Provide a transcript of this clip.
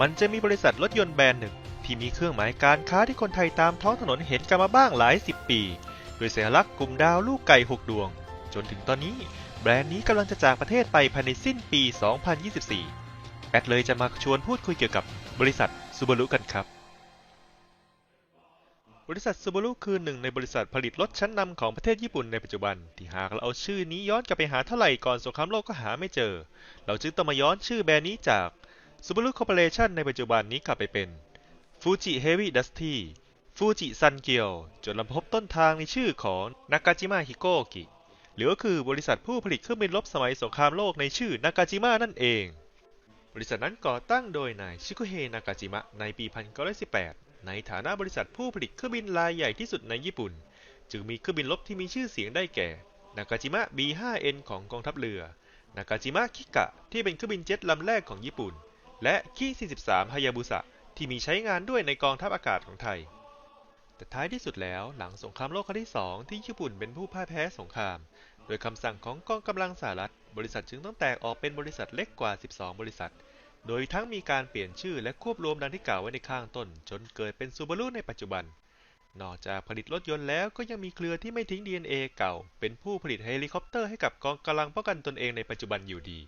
มันจะมีบริษัทรถยนต์แบรนด์หนึ่ง ที่มีเครื่องหมายการค้าที่คนไทยตามท้องถนนเห็นกันมาบ้างหลายสิบปี โดยสัญลักษณ์กลุ่มดาวลูกไก่หกดวง จนถึงตอนนี้ แบรนด์นี้กำลังจะจากประเทศไปภายในสิ้นปี 2024 แอดเลยจะมาชวนพูดคุยเกี่ยวกับบริษัทซูบารุกันครับ บริษัทซูบารุคือหนึ่งในบริษัทผลิตรถชั้นนำของประเทศญี่ปุ่นในปัจจุบัน ที่หากเราเอาชื่อนี้ย้อนกลับไปหาเท่าไหร่ก่อนสงครามโลกก็หาไม่เจอ เราจึงต้องมาย้อนชื่อแบรนด์นี้จาก Subaru Corporation ในปัจจุบันนี้กลับไปเป็น Fuji Heavy Dusty Fuji Sun g i o จนเราพบต้นทางในชื่อของ Nakajima Hikoki หรือก็คือบริษัทผู้ผลิตเครื่องบินรบสมัยสงครามโลกในชื่อ Nakajima นั่นเอง บริษัทนั้นก่อตั้งโดยนายชิคุเฮนากาจิมะในปี 1918 ในฐานะบริษัทผู้ผลิตเครื่องบินรายใหญ่ที่สุดในญี่ปุ่น จึงมีเครื่องบินรบที่มีชื่อเสียงได้แก่นากาจิมะ B5N ของกองทัพเรือ นากาจิมะคิกะที่เป็นเครื่องบินเจ็ตลำแรกของญี่ปุ่น และคิ43ฮายาบุสะที่มีใช้งานด้วยในกองทัพอากาศของไทย แต่ท้ายที่สุดแล้วหลังสงครามโลกครั้งที่สองที่ญี่ปุ่นเป็นผู้พ่ายแพ้สงคราม โดยคำสั่งของกองกำลังสหรัฐ บริษัทจึงต้องแตกออกเป็นบริษัทเล็กกว่า 12 บริษัท โดยทั้งมีการเปลี่ยนชื่อและควบรวมดังที่กล่าวไว้ในข้างต้น จนเกิดเป็นซูบารุในปัจจุบัน นอกจากผลิตรถยนต์แล้วก็ยังมีเครือที่ไม่ทิ้ง DNA เก่า เป็นผู้ผลิตเฮลิคอปเตอร์ให้กับกองกำลังป้องกันตนเองในปัจจุบันอยู่ดี